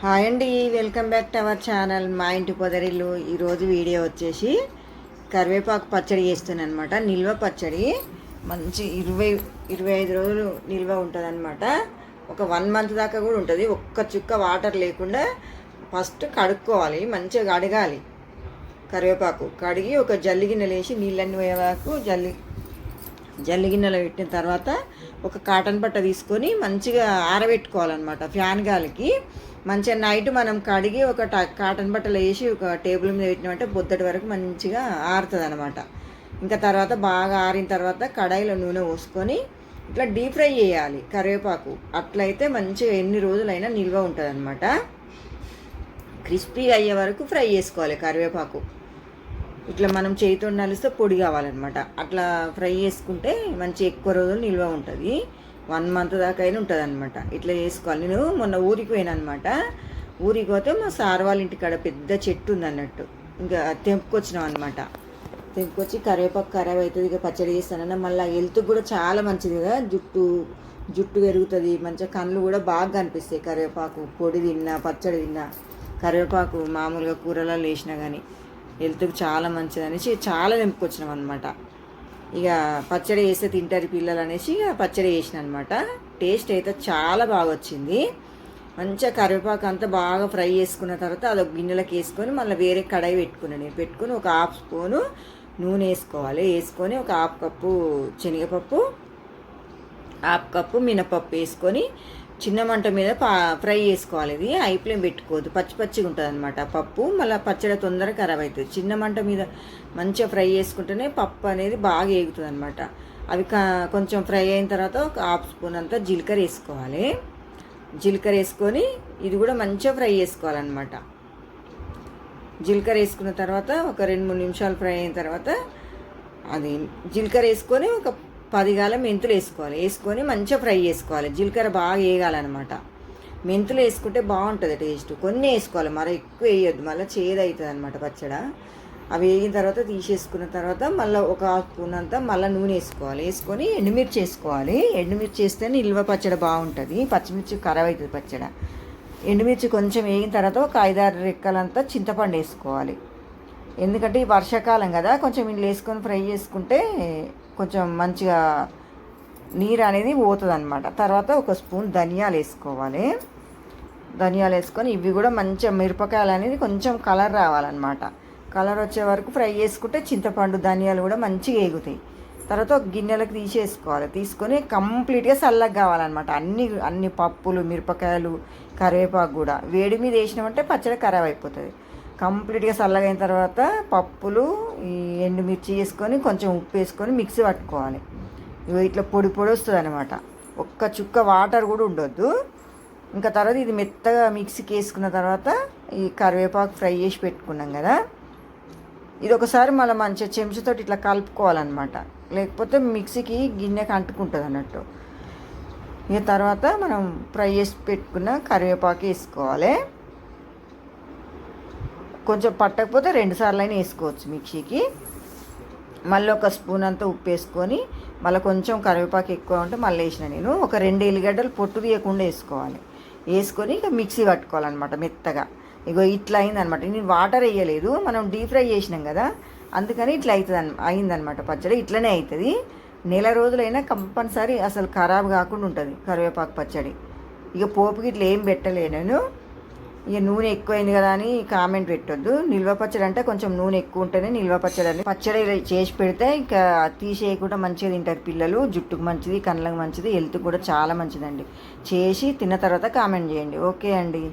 Hi అండి welcome back to our channel మా ఇంటి పొదరిల్లు. ఈరోజు వీడియో వచ్చేసి కరివేపాకు పచ్చడి చేస్తున్నాను అనమాట నిల్వ పచ్చడి. మంచి ఇరవై ఇరవై ఐదు రోజులు నిల్వ ఉంటుంది అనమాట ఒక వన్ మంత్ దాకా కూడా ఉంటుంది. ఒక్క చుక్క వాటర్ లేకుండా ఫస్ట్ కడుక్కోవాలి మంచిగా కడగాలి. కరివేపాకు కడిగి ఒక జల్లి గిన్నెలు వేసి నీళ్ళన్నీ పోయేవాకు జల్లి జల్లి గిన్నెలో పెట్టిన తర్వాత ఒక కాటన్ బట్ట తీసుకొని మంచిగా ఆరబెట్టుకోవాలన్నమాట ఫ్యాన్ గాలికి. మంచిగా నైట్ మనం కడిగి ఒక ట- కాటన్ బట్టలు వేసి ఒక టేబుల్ మీద పెట్టినామంటే పొద్దుటి వరకు మంచిగా ఆరుతుంది అనమాట ఇంకా తర్వాత బాగా ఆరిన తర్వాత కడాయిలో నూనె పోసుకొని ఇట్లా డీప్ ఫ్రై చేయాలి కరివేపాకు. అట్లయితే మంచిగా ఎన్ని రోజులైనా నిల్వ ఉంటుంది అనమాట క్రిస్పీగా అయ్యే వరకు ఫ్రై చేసుకోవాలి కరివేపాకు. ఇట్లా మనం చేతితో నలిస్తే పొడి కావాలన్నమాట. అట్లా ఫ్రై చేసుకుంటే మంచి ఎక్కువ రోజులు నిల్వ ఉంటుంది. వన్ మంత్ దాకా అయినా ఉంటుంది అనమాట ఇట్లా చేసుకోవాలి. నేను మొన్న ఊరికి పోయినా అనమాట ఊరికి పోతే మా సార్ వాళ్ళ ఇంటికాడ పెద్ద చెట్టు ఉంది అన్నట్టు ఇంకా తెంపుకొచ్చినాం అనమాట తెంపుకొచ్చి కరివేపాకు ఖరాబ్ అవుతుంది ఇక పచ్చడి చేస్తానన్నా. మళ్ళీ హెల్త్ కూడా చాలా మంచిది కదా. జుట్టు జుట్టు పెరుగుతుంది. మంచిగా కళ్ళు కూడా బాగా కనిపిస్తాయి కరివేపాకు. పొడి తిన్నా పచ్చడి తిన్నా. కరివేపాకు మామూలుగా కూరలలో వేసినా కానీ హెల్త్కి చాలా మంచిది అనేసి చాలా తెంపుకొచ్చినాం అనమాట ఇక పచ్చడి వేస్తే తింటారు పిల్లలు అనేసి ఇక పచ్చడి వేసిన అనమాట టేస్ట్ అయితే చాలా బాగా వచ్చింది. మంచిగా కరివేపాకు అంతా బాగా ఫ్రై చేసుకున్న తర్వాత అదొక గిన్నెలకు వేసుకొని మళ్ళీ వేరే కడాయి పెట్టుకున్నాను. నేను పెట్టుకుని ఒక హాఫ్ స్పూను నూనె వేసుకోవాలి. వేసుకొని ఒక హాఫ్ కప్పు శనగపప్పు హాఫ్ కప్పు మినపప్పు వేసుకొని చిన్న మంట మీద పా ఫ్రై చేసుకోవాలి ఇది. హై ఫ్లేమ్ పెట్టుకోవద్దు. పచ్చి పచ్చిగా ఉంటుంది అనమాట పప్పు మళ్ళీ పచ్చడి తొందరగా ఖరాబ్ అవుతుంది చిన్న మంట మీద మంచిగా ఫ్రై చేసుకుంటేనే పప్పు అనేది బాగా ఏగుతుంది అనమాట అవి కా- కొంచెం ఫ్రై అయిన తర్వాత ఒక హాఫ్ స్పూన్ అంతా జీలకర్ర వేసుకోవాలి. జీలకర్ర వేసుకొని ఇది కూడా మంచిగా ఫ్రై చేసుకోవాలన్నమాట. జీలకర్ర వేసుకున్న తర్వాత ఒక రెండు మూడు నిమిషాలు ఫ్రై అయిన తర్వాత అది జీలకర్ర వేసుకొని ఒక పదిగాల మెంతులు వేసుకోవాలి. వేసుకొని మంచిగా ఫ్రై చేసుకోవాలి. జీలకర్ర బాగా వేయాలన్నమాట మెంతులు వేసుకుంటే బాగుంటుంది టేస్ట్. కొన్ని వేసుకోవాలి. మరి ఎక్కువ వేయొద్దు. మళ్ళీ చేదు అవుతుంది అనమాట పచ్చడ. అవి వేగిన తర్వాత తీసేసుకున్న తర్వాత మళ్ళీ ఒక హాఫ్ స్పూన్ అంతా మళ్ళీ నూనె వేసుకోవాలి. వేసుకొని ఎండుమిర్చి వేసుకోవాలి. ఎండుమిర్చి వేస్తే నిల్వ పచ్చడి బాగుంటుంది. పచ్చిమిర్చి ఖరాబ్ అవుతుంది పచ్చడ. ఎండుమిర్చి కొంచెం వేగిన తర్వాత ఒక ఐదారు రెక్కలంతా చింతపండు వేసుకోవాలి. ఎందుకంటే ఈ వర్షాకాలం కదా. కొంచెం ఇంట్లో వేసుకొని ఫ్రై చేసుకుంటే కొంచెం మంచిగా నీరు అనేది పోతుంది అనమాట తర్వాత ఒక స్పూన్ ధనియాలు వేసుకోవాలి. ధనియాలు వేసుకొని ఇవి కూడా మంచిగా మిరపకాయలు అనేది కొంచెం కలర్ రావాలన్నమాట. కలర్ వచ్చే వరకు ఫ్రై చేసుకుంటే చింతపండు ధనియాలు కూడా మంచిగా ఎగుతాయి. తర్వాత ఒక గిన్నెలకు తీసేసుకోవాలి. తీసుకొని కంప్లీట్గా చల్లగా కావాలన్నమాట. అన్ని అన్ని పప్పులు మిరపకాయలు కరివేపాకు కూడా. వేడి మీద వేసినామంటే పచ్చడి ఖరాబ్ అయిపోతుంది. కంప్లీట్గా చల్లగా అయిన తర్వాత పప్పులు ఈ ఎండుమిర్చి వేసుకొని కొంచెం ఉప్పు వేసుకొని మిక్సీ పట్టుకోవాలి. ఇగో ఇట్లా పొడి పొడి వస్తుంది అనమాట ఒక్క చుక్క వాటర్ కూడా ఉండొద్దు. ఇంకా తర్వాత ఇది మెత్తగా మిక్సీకి వేసుకున్న తర్వాత ఈ కరివేపాకు ఫ్రై చేసి పెట్టుకున్నాం కదా. ఇది ఒకసారి మళ్ళీ మంచిగా చెంచుతో ఇట్లా కలుపుకోవాలన్నమాట. లేకపోతే మిక్సీకి గిన్నెకి అంటుకుంటుంది అన్నట్టు ఇక తర్వాత మనం ఫ్రై చేసి పెట్టుకున్న కరివేపాకు వేసుకోవాలి. కొంచెం పట్టకపోతే రెండు సార్లు అయినా వేసుకోవచ్చు మిక్సీకి. మళ్ళీ ఒక స్పూన్ అంతా ఉప్పు వేసుకొని మళ్ళీ కొంచెం కరివేపాకు ఎక్కువ ఉంటే మళ్ళీ వేసిన నేను. ఒక రెండు ఎల్లిగడ్డలు పొట్టు తీయకుండా వేసుకోవాలి. వేసుకొని ఇక మిక్సీ పట్టుకోవాలన్నమాట మెత్తగా. ఇగో ఇట్లా అయిందనమాట నేను వాటర్ వేయలేదు మనం డీప్ ఫ్రై చేసినాం కదా అందుకని ఇట్లా అవుతుంది అన్ అయిందనమాట పచ్చడి. ఇట్లనే అవుతుంది నెల రోజులైనా కంపల్సరీ అసలు ఖరాబ్ కాకుండా ఉంటుంది కరివేపాకు పచ్చడి. ఇక పోపుకి ఇట్లా ఏం పెట్టలే నేను. ఇక నూనె ఎక్కువైంది కదా అని కామెంట్ పెట్టొద్దు. నిల్వ పచ్చడి అంటే కొంచెం నూనె ఎక్కువ ఉంటేనే నిల్వ పచ్చడి అని పచ్చడి చేసి పెడితే ఇంకా తీసేయకుండా మంచిగా తింటారు పిల్లలు. జుట్టుకు మంచిది కళ్ళకు మంచిది హెల్త్ కూడా చాలా మంచిదండి. చేసి తిన్న తర్వాత కామెంట్ చేయండి. ఓకే అండి.